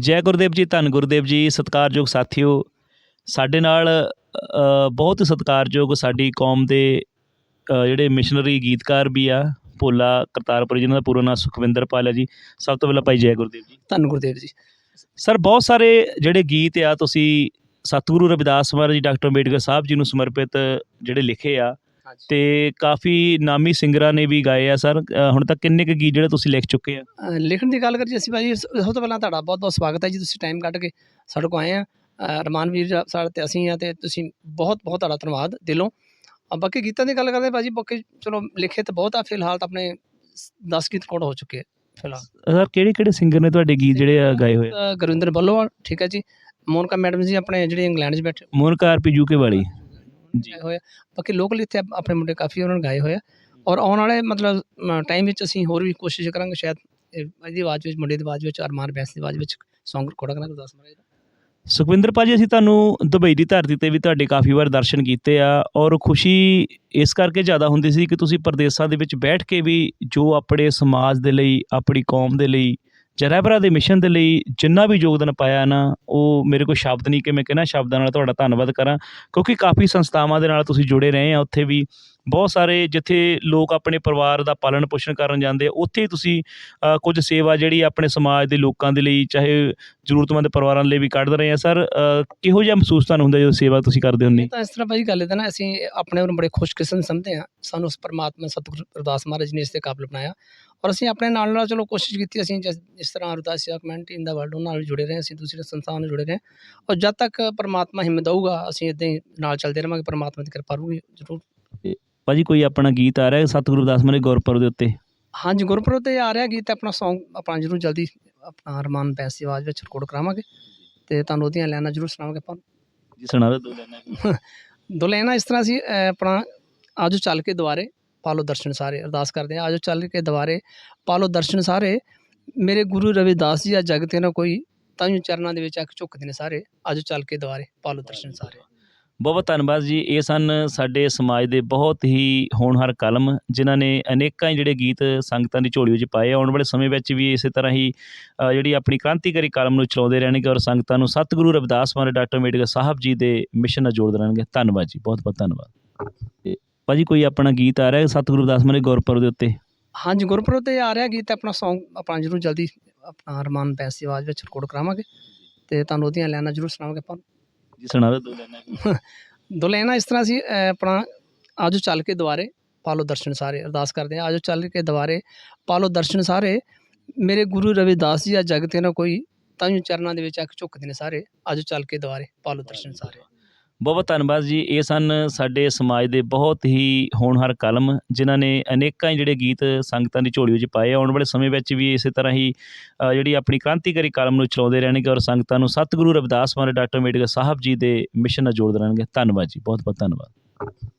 ਜੈ ਗੁਰਦੇਵ ਜੀ ਧੰਨ ਗੁਰਦੇਵ ਜੀ ਸਤਿਕਾਰਯੋਗ ਸਾਥੀਓ। ਸਾਡੇ ਨਾਲ ਬਹੁਤ ਸਤਿਕਾਰਯੋਗ ਸਾਡੀ ਕੌਮ ਦੇ ਜਿਹੜੇ ਮਿਸ਼ਨਰੀ ਗੀਤਕਾਰ ਵੀ ਆ ਭੋਲਾ ਕਰਤਾਰਪੁਰ ਜਿਨ੍ਹਾਂ ਦਾ ਪੂਰਾ ਨਾਮ ਸੁਖਵਿੰਦਰ ਪਾਲ ਹੈ ਜੀ। ਸਭ ਤੋਂ ਪਹਿਲਾਂ ਭਾਈ ਜੈ ਗੁਰਦੇਵ ਜੀ। ਧੰਨ ਗੁਰਦੇਵ ਜੀ। ਸਰ ਬਹੁਤ ਸਾਰੇ ਜਿਹੜੇ ਗੀਤ ਆ ਤੁਸੀਂ ਸਤਿਗੁਰੂ ਰਵਿਦਾਸ ਮਹਾਰਾਜ ਜੀ ਡਾਕਟਰ ਅੰਬੇਡਕਰ ਸਾਹਿਬ ਜੀ ਨੂੰ ਸਮਰਪਿਤ ਜਿਹੜੇ ਲਿਖੇ ਆ ਤੇ ਕਾਫੀ ਨਾਮੀ ਸਿੰਗਰਾਂ ਨੇ ਵੀ ਗਾਏ ਆ ਸਰ। ਹੁਣ ਤੱਕ ਕਿੰਨੇ ਕੁ ਗੀਤ ਜਿਹੜੇ ਤੁਸੀਂ ਲਿਖ ਚੁੱਕੇ ਆ? ਲਿਖਣ ਦੀ ਗੱਲ ਕਰੀਏ ਅਸੀਂ ਭਾਜੀ ਸਭ ਤੋਂ ਪਹਿਲਾਂ ਤੁਹਾਡਾ ਬਹੁਤ ਬਹੁਤ ਸਵਾਗਤ ਹੈ ਜੀ। ਤੁਸੀਂ ਟਾਈਮ ਕੱਢ ਕੇ ਸਾਡੇ ਕੋਲ ਆਏ ਆ। ਰਮਾਨ ਵੀਰ ਸਾਡੇ ਤੇ ਅਸੀਂ ਆ ਤੇ ਤੁਸੀਂ ਬਹੁਤ ਬਹੁਤ ਤੁਹਾਡਾ ਧੰਨਵਾਦ ਦਿਲੋਂ। ਬਾਕੀ ਗੀਤਾਂ ਦੀ ਗੱਲ ਕਰਦੇ ਭਾਜੀ ਬਾਕੀ ਚਲੋ ਲਿਖੇ ਤਾਂ ਬਹੁਤ ਆ ਫਿਲਹਾਲ ਤਾਂ ਆਪਣੇ 10 ਗੀਤ ਕੋਡ ਹੋ ਚੁੱਕੇ ਫਿਲਹਾਲ। ਸਰ ਕਿਹੜੇ ਕਿਹੜੇ ਸਿੰਗਰ ਨੇ ਤੁਹਾਡੇ ਗੀਤ ਜਿਹੜੇ ਆ ਗਾਏ ਹੋਏ ਗੁਰਵਿੰਦਰ ਬੱਲੋਵਾਲ ਠੀਕ ਹੈ ਜੀ। ਮੋਨਕਾ ਮੈਡਮ ਜੀ ਆਪਣੇ ਜਿਹੜੇ ਇੰਗਲੈਂਡ 'ਚ ਬੈਠੇ। ਮੋਨਕਾ ਆਰਪੀ ਯੂਕੇ ਵਾਲੀ। ਜੀ ਗਾਏ ਹੋਏ ਆ ਬਾਕੀ ਲੋਕਲ ਇੱਥੇ ਆਪ- ਆਪਣੇ ਮੁੰਡੇ ਕਾਫੀ ਉਹਨਾਂ ਨੇ ਗਾਏ ਹੋਏ ਆ ਔਰ ਆਉਣ ਵਾਲੇ ਮਤਲਬ ਟਾਈਮ ਵਿੱਚ ਅਸੀਂ ਹੋਰ ਵੀ ਕੋਸ਼ਿਸ਼ ਕਰਾਂਗੇ ਸ਼ਾਇਦ ਇਹ ਇਹਦੀ ਆਵਾਜ਼ ਵਿੱਚ ਮੁੰਡੇ ਦੀ ਆਵਾਜ਼ ਵਿੱਚ ਅਰਮਾਨ ਬੈਂਸ ਦੀ ਆਵਾਜ਼ ਵਿੱਚ Song ਰਿਕਾਰਡ ਕਰਾਂਗੇ ਦੱਸ ਮਹਾਰਾਜ ਦਾ। ਸੁਖਵਿੰਦਰ ਭਾਜੀ ਅਸੀਂ ਤੁਹਾਨੂੰ ਦੁਬਈ ਦੀ ਧਰਤੀ ਤੇ ਵੀ ਤੁਹਾਡੇ ਕਾਫੀ ਵਾਰ ਦਰਸ਼ਨ ਕੀਤੇ ਆ ਔਰ ਖੁਸ਼ੀ ਇਸ ਕਰਕੇ ਜ਼ਿਆਦਾ ਹੁੰਦੀ ਸੀ ਕਿ ਤੁਸੀਂ ਪ੍ਰਦੇਸਾਂ ਦੇ ਵਿੱਚ ਬੈਠ ਕੇ ਵੀ ਜੋ ਆਪਣੇ ਸਮਾਜ ਦੇ ਲਈ ਆਪਣੀ ਕੌਮ ਦੇ ਲਈ ਜਰੈਬਰਾ ਦੇ ਮਿਸ਼ਨ ਦੇ ਲਈ ਜਿੰਨਾ ਵੀ ਯੋਗਦਾਨ ਪਾਇਆ ਨਾ, ਉਹ ਮੇਰੇ ਕੋਲ ਸ਼ਬਦ ਨਹੀਂ ਕਿ ਮੈਂ ਕਿਹਨਾਂ ਸ਼ਬਦਾਂ ਨਾਲ ਤੁਹਾਡਾ ਧੰਨਵਾਦ ਕਰਾਂ, ਕਿਉਂਕਿ ਕਾਫੀ ਸੰਸਥਾਵਾਂ ਦੇ ਨਾਲ ਤੁਸੀਂ ਜੁੜੇ ਰਹੇ ਆ, ਉੱਥੇ ਵੀ ਬਹੁਤ ਸਾਰੇ ਜਿੱਥੇ ਲੋਕ ਆਪਣੇ ਪਰਿਵਾਰ ਦਾ ਪਾਲਣ ਪੋਸ਼ਣ ਕਰਨ ਜਾਂਦੇ ਆ ਉੱਥੇ ਹੀ ਤੁਸੀਂ ਕੁਝ ਸੇਵਾ ਜਿਹੜੀ ਆਪਣੇ ਸਮਾਜ ਦੇ ਲੋਕਾਂ ਦੇ ਲਈ ਚਾਹੇ ਜ਼ਰੂਰਤਮੰਦ ਪਰਿਵਾਰਾਂ ਲਈ ਵੀ ਕੱਢ ਰਹੇ ਆ ਸਰ ਕਿਹੋ ਜਿਹਾ ਮਹਿਸੂਸ ਤੁਹਾਨੂੰ ਹੁੰਦਾ ਜਦੋਂ ਸੇਵਾ ਤੁਸੀਂ ਕਰਦੇ ਹੁੰਦੇ? ਤਾਂ ਇਸ ਤਰ੍ਹਾਂ ਭਾਈ ਗੱਲ ਇਹਦਾ ਨਾ ਅਸੀਂ ਆਪਣੇ ਨੂੰ ਬੜੇ ਖੁਸ਼ਕਿਸਮਤ ਸਮਝਦੇ ਹਾਂ। ਸਾਨੂੰ ਉਸ ਪਰਮਾਤਮਾ ਸਤਿਗੁਰੂ ਅਰਦਾਸ ਮਹਾਰਾਜ ਨੇ ਇਸ ਤੇ ਕਾਬਲ ਬਣਾਇਆ। ਔਰ ਅਸੀਂ ਆਪਣੇ ਨਾਲ ਨਾਲ ਚਲੋ ਕੋਸ਼ਿਸ਼ ਕੀਤੀ ਅਸੀਂ ਜਿਸ ਜਿਸ ਤਰ੍ਹਾਂ ਅਰਦਾਸ ਸੇਵਾ ਕਮਿਊਨਿਟੀ ਇਨ ਦਾ ਵਰਲਡ ਉਹਨਾਂ ਨਾਲ ਵੀ ਜੁੜੇ ਰਹੇ ਅਸੀਂ ਦੂਸਰੇ ਸੰਸਥਾਵਾਂ ਨਾਲ ਜੁੜੇ ਰਹੇ ਔਰ ਜਦ ਤੱਕ ਪਰਮਾਤਮਾ ਹਿੰਮਤ ਦਊਗਾ ਅਸੀਂ ਇਦਾਂ ਹੀ ਨਾਲ ਚੱਲਦੇ ਰਹਾਂਗੇ ਪਰਮਾਤਮਾ ਦੀ ਕਿਰਪਾ ਰਹੂਗੀ ਜ਼ਰੂਰ। ਭਾਜੀ ਕੋਈ ਆਪਣਾ ਗੀਤ ਆ ਰਿਹਾ ਸਤਿਗੁਰੂ ਅਰਦਾਸ ਮਾਰੇ ਗੁਰਪੁਰਬ ਦੇ ਉੱਤੇ? ਹਾਂਜੀ ਗੁਰਪੁਰਬ ਤੇ ਆ ਰਿਹਾ ਗੀਤ ਆਪਣਾ Song ਆਪਣਾ ਜ਼ਰੂਰ ਜਲਦੀ ਆਪਣਾ ਅਰਮਾਨ ਬੈਂਸ ਦੀ ਆਵਾਜ਼ ਵਿੱਚ ਰਿਕਾਰਡ ਕਰਾਵਾਂਗੇ ਤੇ ਤੁਹਾਨੂੰ ਉਹਦੀਆਂ ਲਾਈਨਾਂ ਜ਼ਰੂਰ ਸੁਣਾਵਾਂਗੇ ਆਪਾਂ। ਜੀ ਸੁਣਾ ਦਿਓ ਦੋ ਲਾਈਨਾਂ। ਦੋ ਲਾਈਨਾਂ ਇਸ ਤਰ੍ਹਾਂ ਸੀ ਆਪਣਾ ਆਜੋ ਚੱਲ ਕੇ ਦੁਆਰੇ ਪਾਲੋ ਦਰਸ਼ਨ ਸਾਰੇ ਅਰਦਾਸ ਕਰਦੇ ਆ ਆਜੋ ਚੱਲ ਕੇ ਦੁਆਰੇ ਪਾਲੋ ਦਰਸ਼ਨ ਸਾਰੇ। ਮੇਰੇ ਗੁਰੂ ਰਵਿਦਾਸ ਜੀ ਆ ਜਗ ਤੇ ਨਾ ਕੋਈ ਤਾਂਯੂ ਚਰਨਾਂ ਦੇ ਵਿੱਚ ਅੱਖ ਝੁਕਦੇ ਨੇ ਸਾਰੇ ਆਜੋ ਚੱਲ ਕੇ ਦੁਆਰੇ ਪਾਲੋ ਦਰਸ਼ਨ ਸਾਰੇ। ਬਹੁਤ ਬਹੁਤ ਧੰਨਵਾਦ ਜੀ। ਇਹ ਸਨ ਸਾਡੇ ਸਮਾਜ ਦੇ ਬਹੁਤ ਹੀ ਹੋਣਹਾਰ ਕਲਮ, ਜਿਨ੍ਹਾਂ ਨੇ ਅਨੇਕਾਂ ਹੀ ਜਿਹੜੇ ਗੀਤ ਸੰਗਤਾਂ ਦੀ ਝੋਲੀ ਵਿੱਚ ਪਾਏ। ਆਉਣ ਵਾਲੇ ਸਮੇਂ ਵਿੱਚ ਵੀ ਇਸੇ ਤਰ੍ਹਾਂ ਹੀ ਜਿਹੜੀ ਆਪਣੀ ਕ੍ਰਾਂਤੀਕਾਰੀ ਕਲਮ ਨੂੰ ਚਲਾਉਂਦੇ ਰਹਿਣਗੇ ਔਰ ਸੰਗਤਾਂ ਨੂੰ ਸਤਿਗੁਰੂ ਰਵਿਦਾਸ ਮਹਾਰਾਜ ਡਾਕਟਰ ਅੰਬੇਡਕਰ ਸਾਹਿਬ ਜੀ ਦੇ ਮਿਸ਼ਨ ਨਾਲ ਜੋੜਦੇ ਰਹਿਣਗੇ। ਧੰਨਵਾਦ ਜੀ। ਬਹੁਤ ਬਹੁਤ ਧੰਨਵਾਦ। ਤੇ ਭਾਜੀ ਕੋਈ ਆਪਣਾ ਗੀਤ ਆ ਰਿਹਾ ਸਤਿਗੁਰੂ ਰਵਿਦਾਸ ਮਹਾਰਾਜ ਗੁਰਪੁਰਬ ਦੇ ਉੱਤੇ? ਹਾਂਜੀ, ਗੁਰਪੁਰਬ ਤੇ ਆ ਰਿਹਾ ਗੀਤ ਆਪਣਾ Song ਆਪਣਾ ਜ਼ਰੂਰ ਜਲਦੀ ਆਪਣਾ ਅਰਮਾਨ ਬੈਂਸ ਆਵਾਜ਼ ਵਿੱਚ ਰਿਕਾਰਡ ਕਰਾਵਾਂਗੇ। ਤੇ ਤੁਹਾਨੂੰ ਉਹਦੀਆਂ ਲਾਈਨਾਂ ਜ਼ਰੂਰ ਸੁਣਾਵਾਂਗੇ ਆਪਾਂ। ਜੀ ਸੁਣਾ ਦਿਓ, ਦੋ ਲਾਈਨਾਂ ਦੋ ਲਾਈਨਾਂ ਇਸ ਤਰ੍ਹਾਂ ਸੀ ਆਪਣਾ ਆਜੋ ਚੱਲ ਕੇ ਦੁਆਰੇ ਪਾਲੋ ਦਰਸ਼ਨ ਸਾਰੇ, ਅਰਦਾਸ ਕਰਦੇ ਆ ਆਜੋ ਚੱਲ ਕੇ ਦੁਆਰੇ ਪਾਲੋ ਦਰਸ਼ਨ ਸਾਰੇ। ਮੇਰੇ ਗੁਰੂ ਰਵਿਦਾਸ ਜੀ ਆ ਜਗ ਤੇ ਨਾ ਕੋਈ ਤਾਂਯੂ ਚਰਨਾਂ ਦੇ ਵਿੱਚ ਅੱਖ ਝੁਕਦੇ ਨੇ ਸਾਰੇ, ਆਜੋ ਚੱਲ ਕੇ ਦੁਆਰੇ ਪਾਲੋ ਦਰਸ਼ਨ ਸਾਰੇ। ਬਹੁਤ ਬਹੁਤ ਧੰਨਵਾਦ ਜੀ। ਇਹ ਸਨ ਸਾਡੇ ਸਮਾਜ ਦੇ ਬਹੁਤ ਹੀ ਹੋਣਹਾਰ ਕਲਮ, ਜਿਨ੍ਹਾਂ ਨੇ ਅਨੇਕਾਂ ਹੀ ਜਿਹੜੇ ਗੀਤ ਸੰਗਤਾਂ ਦੀ ਝੋਲੀ ਵਿੱਚ ਪਾਏ। ਆਉਣ ਵਾਲੇ ਸਮੇਂ ਵਿੱਚ ਵੀ ਇਸੇ ਤਰ੍ਹਾਂ ਹੀ ਜਿਹੜੀ ਆਪਣੀ ਕ੍ਰਾਂਤੀਕਾਰੀ ਕਲਮ ਨੂੰ ਚਲਾਉਂਦੇ ਰਹਿਣਗੇ ਔਰ ਸੰਗਤਾਂ ਨੂੰ ਸਤਿਗੁਰੂ ਰਵਿਦਾਸ ਮਹਾਰਾਜ ਡਾਕਟਰ ਅੰਬੇਡਕਰ ਸਾਹਿਬ ਜੀ ਦੇ ਮਿਸ਼ਨ ਨਾਲ ਜੋੜਦੇ ਰਹਿਣਗੇ। ਧੰਨਵਾਦ ਜੀ। ਬਹੁਤ ਬਹੁਤ ਧੰਨਵਾਦ।